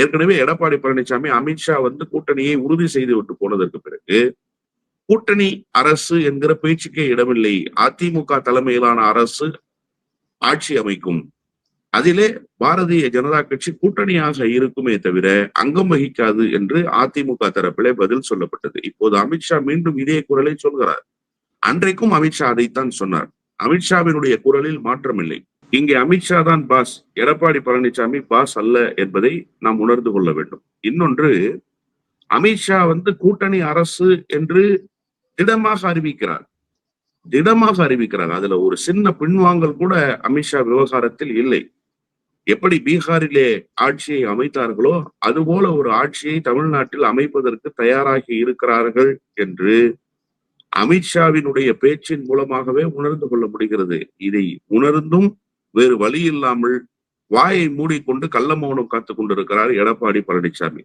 ஏற்கனவே எடப்பாடி பழனிசாமி அமித்ஷா வந்து கூட்டணியை உறுதி செய்து விட்டு போனதற்கு பிறகு கூட்டணி அரசு என்கிற பேச்சுக்கே இடமில்லை. அதிமுக தலைமையிலான அரசு ஆட்சி அமைக்கும். அதிலே பாரதிய ஜனதா கட்சி கூட்டணியாக இருக்குமே தவிர அங்கம் வகிக்காது என்று அதிமுக தரப்பிலே பதில் சொல்லப்பட்டது. இப்போது அமித்ஷா மீண்டும் இதே குரலை சொல்கிறார். அன்றைக்கும் அமித்ஷா அதைத்தான் சொன்னார். அமித்ஷாவினுடைய குரலில் மாற்றமில்லை. இங்கே அமித்ஷா தான் பாஸ் எடப்பாடி பழனிசாமி பாஸ் அல்ல என்பதை நாம் உணர்ந்து கொள்ள வேண்டும். இன்னொன்று அமித்ஷா வந்து கூட்டணி அரசு என்று திடமாக அறிவிக்கிறார். திடமாக அறிவிக்கிறார். அதுல ஒரு சின்ன பின்வாங்கல் கூட அமித்ஷா விவகாரத்தில் இல்லை. எப்படி பீகாரிலே ஆட்சியை அமைத்தார்களோ அதுபோல ஒரு ஆட்சியை தமிழ்நாட்டில் அமைப்பதற்கு தயாராகி இருக்கிறார்கள் என்று அமித்ஷாவினுடைய பேச்சின் மூலமாகவே உணர்ந்து கொள்ள முடிகிறது. இதை உணர்ந்தும் வேறு வழி இல்லாமல் வாயை மூடிக்கொண்டு கள்ள மௌனம் காத்துக் கொண்டிருக்கிறார் எடப்பாடி பழனிசாமி.